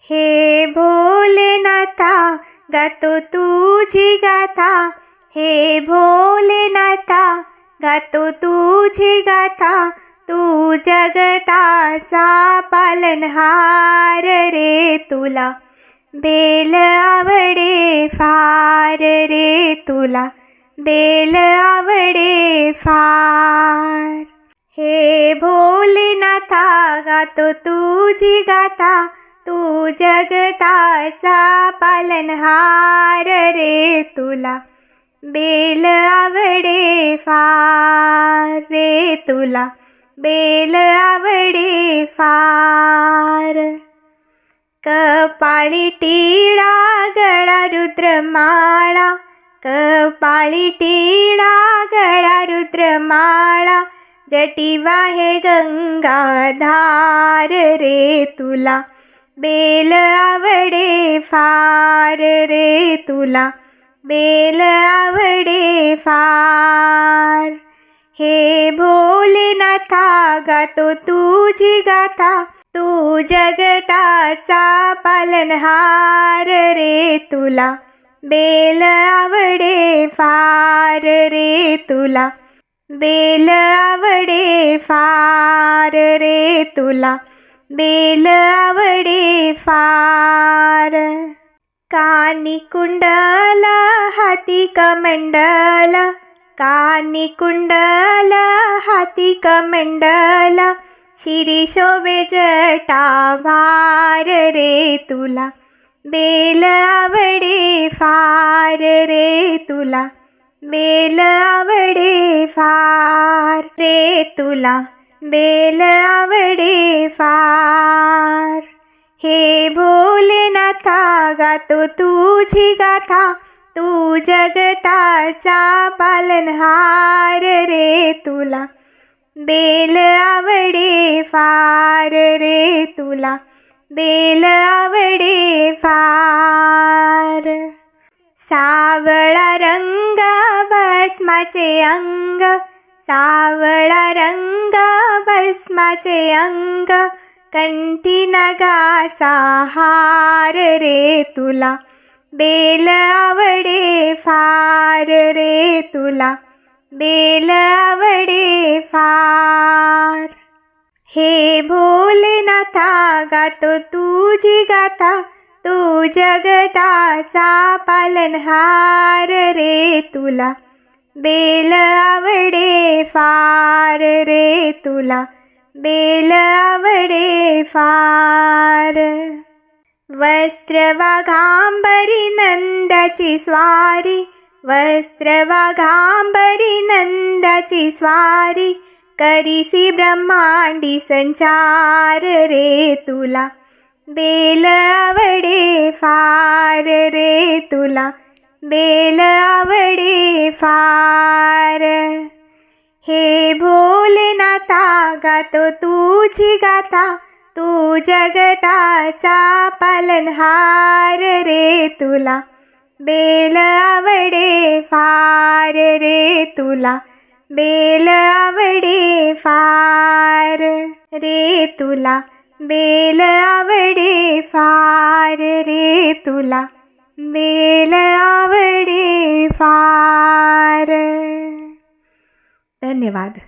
हे भोलेनाथा गातो तुझी गाथा. हे भोलेनाथा गातो तुझी गाथा. तू जगताचा पालनहार रे तुला. बेल आवडे फार रे तुला. बेल आवडे फार. हे भोलेनाथा गातो तुझी गाथा. तू जगताचा पालनहार रे तुला. बेल आवडे फार रे तुला. बेल आवडे फार. कपाळी टिळा गळा रुद्रमाळा. कपाळी टिळा गळा रुद्रमाळा. जटिवा हे गंगाधार रे तुला. बेल आवडे फार रे तुला. बेल आवडे फार. हे भोलेनाथा गातो तुझी गाथा. तू जगताचा पालनहार रे तुला. बेल आवडे फार रे तुला. बेल आवडे फार रे तुला. बेल आवडे फार कानी कुंडल हाती कमंडल कानी कुंडल हाती कमंडल शिरी शोभे जटा भार रे तुला बेल आवडे फार रे तुला बेल आवडे फार रे तुला बेल आवडे फार. हे भोलेनाथा गातो तुझी गाथा. तू जगताचा पालनहार रे तुला. बेल आवडे फार रे तुला. बेल आवडे फार. सावळा रंग भस्माचे अंग. सावळा रंग भस्माचे अंग कंठी नगाचा हार रे तुला. बेल आवडे फार रे तुला. बेल आवडे फार. हे भोलेनाथा गातो तुझी गाथा. तू जगताचा पालनहार रे तुला. बेल आवडे फार रे तुला बेल आवडे फार. वस्त्र वाघांबरी नंदाची स्वारी वस्त्र वाघांबरी नंदाची स्वारी करीसी ब्रह्मांडी संचार रे तुला. बेल आवडे फार रे तुला बेल आवडे फार. हे भोलेनाथा गातो तुझी गाथा तू जगताचा पालनहार रे तुला. बेल आवडे फार रे तुला. बेल आवडे फार रे तुला. बेल आवडे फार रे तुला. बेल आवडे फार धन्यवाद